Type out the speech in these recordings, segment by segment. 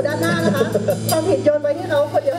ู่ด้านหน้านะคะความผิดโยนไปที่เราคนเดียว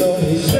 though he's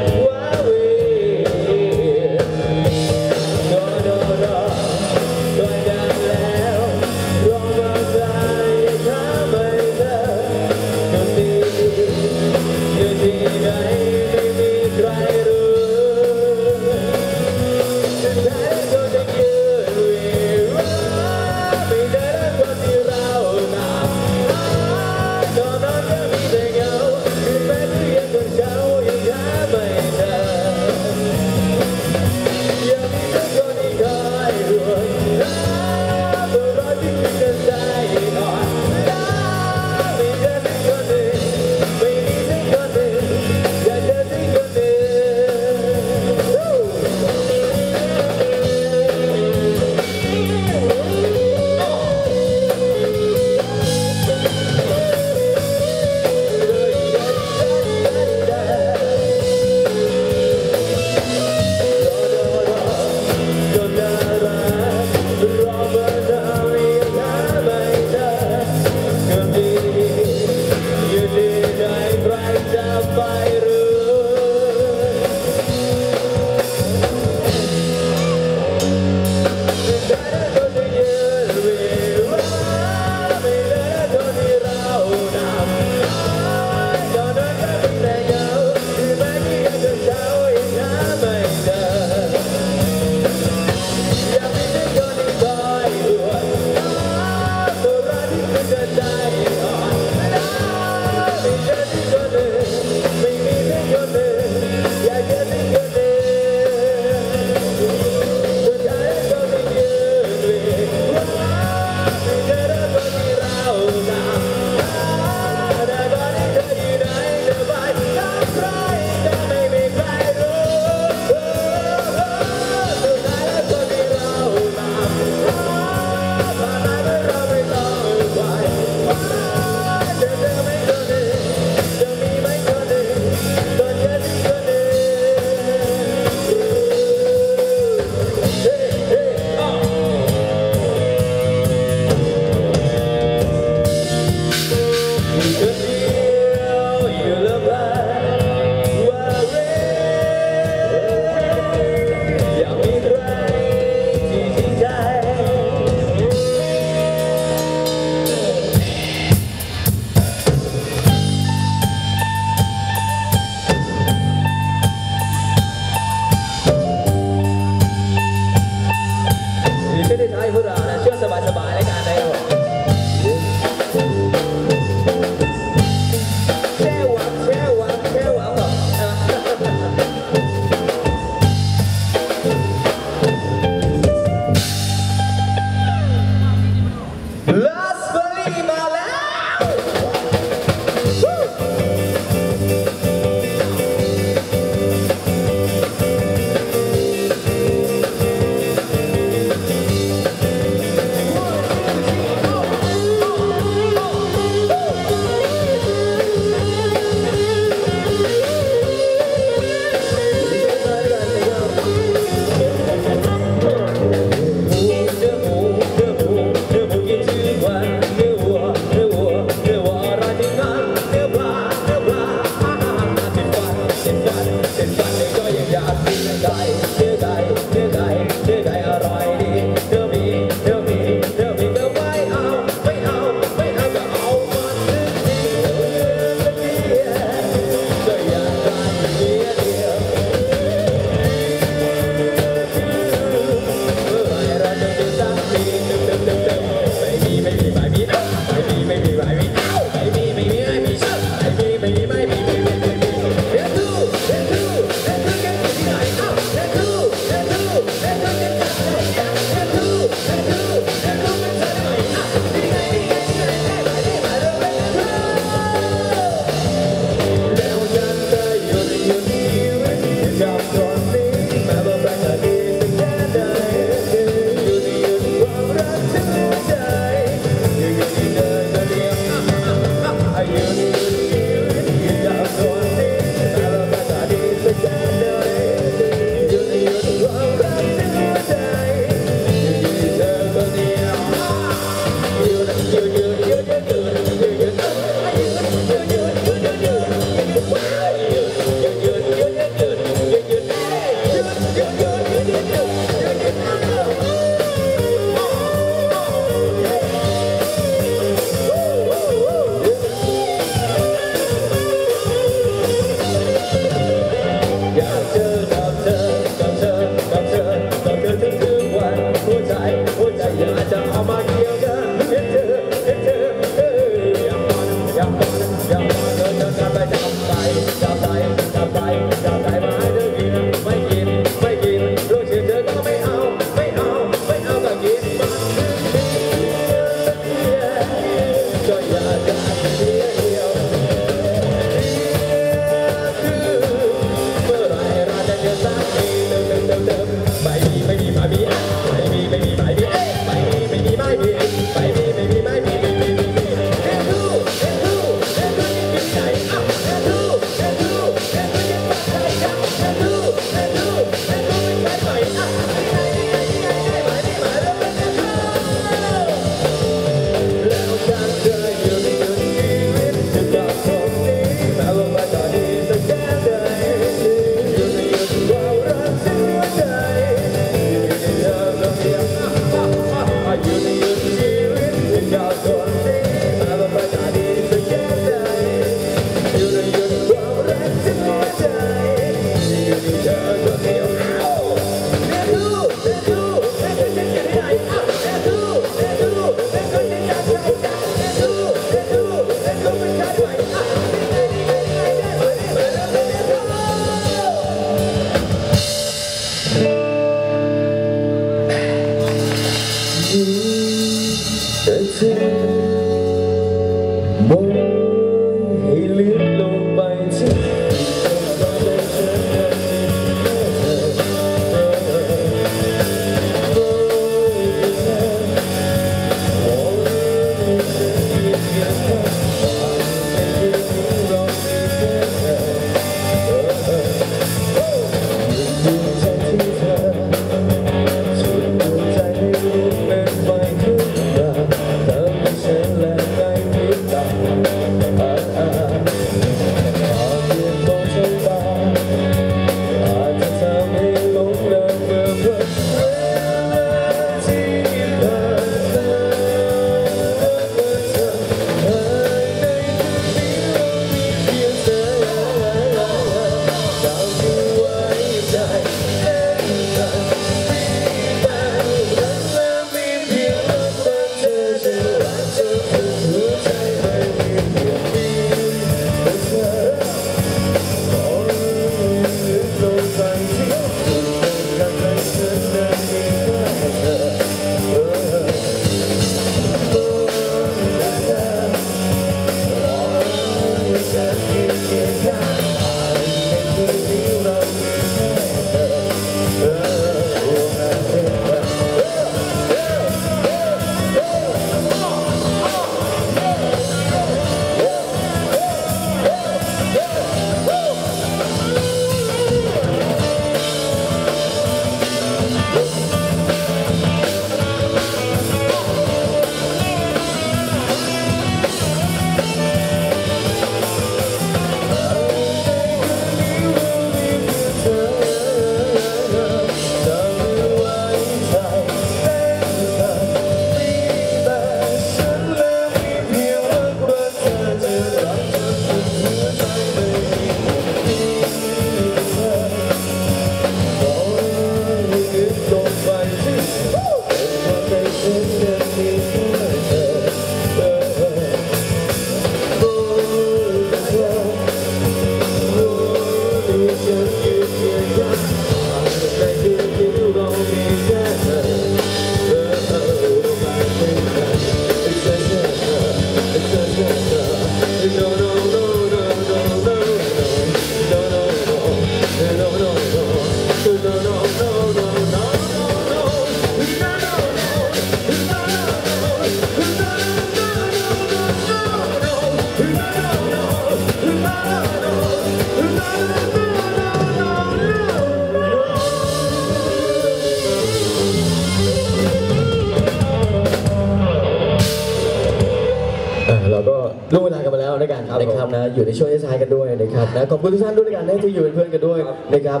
ครับนะขอบคุณทุกท่านด้วยด้วยกันนะที่อยู่เป็นเพื่อนกันด้วยนะครับ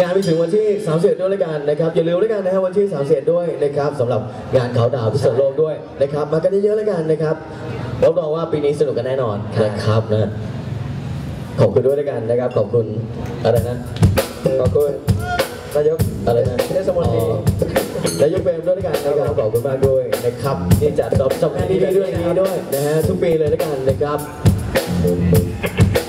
งานไปถึงวันที่31ด้วยด้วยกันนะครับอย่าลืมด้วยกันนะครับวันที่31ด้วยนะครับสำหรับงานเขาดาวพิเศษโลกด้วยนะครับมากันเยอะๆแล้วกันนะครับรับรองว่าปีนี้สนุกกันแน่นอนนะครับนะขอบคุณด้วยด้วยกันนะครับ ขอบคุณอะไรนะขอบคุณนายกอะไรนะเทศมนตรีอ๋อนายกเฟรมด้วยด้วยกันนะครับขอบคุณมากด้วยนะครับที่จัดจอบจอบงานดีๆด้วยอย่างนี้ด้วยนะฮะทุกปีเลยด้วยกันนะครับ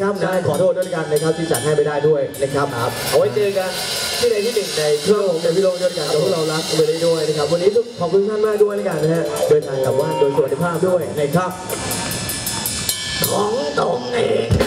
นะครับนะขอโทษด้วยกันนะครับที่จัดให้ไม่ได้ด้วยนะครับครับเอาไว้เจอกันที่ใดที่หนึ่งในช่วงของพี่โลด้วยกันกับพวกเรารักไปได้ด้วยนะครับ วันนี้ทุกขอบคุณท่านมากด้วยกันนะฮะเดินทางกลับบ้านโดยสวัสดิภาพด้วยนะครับของตรงเอง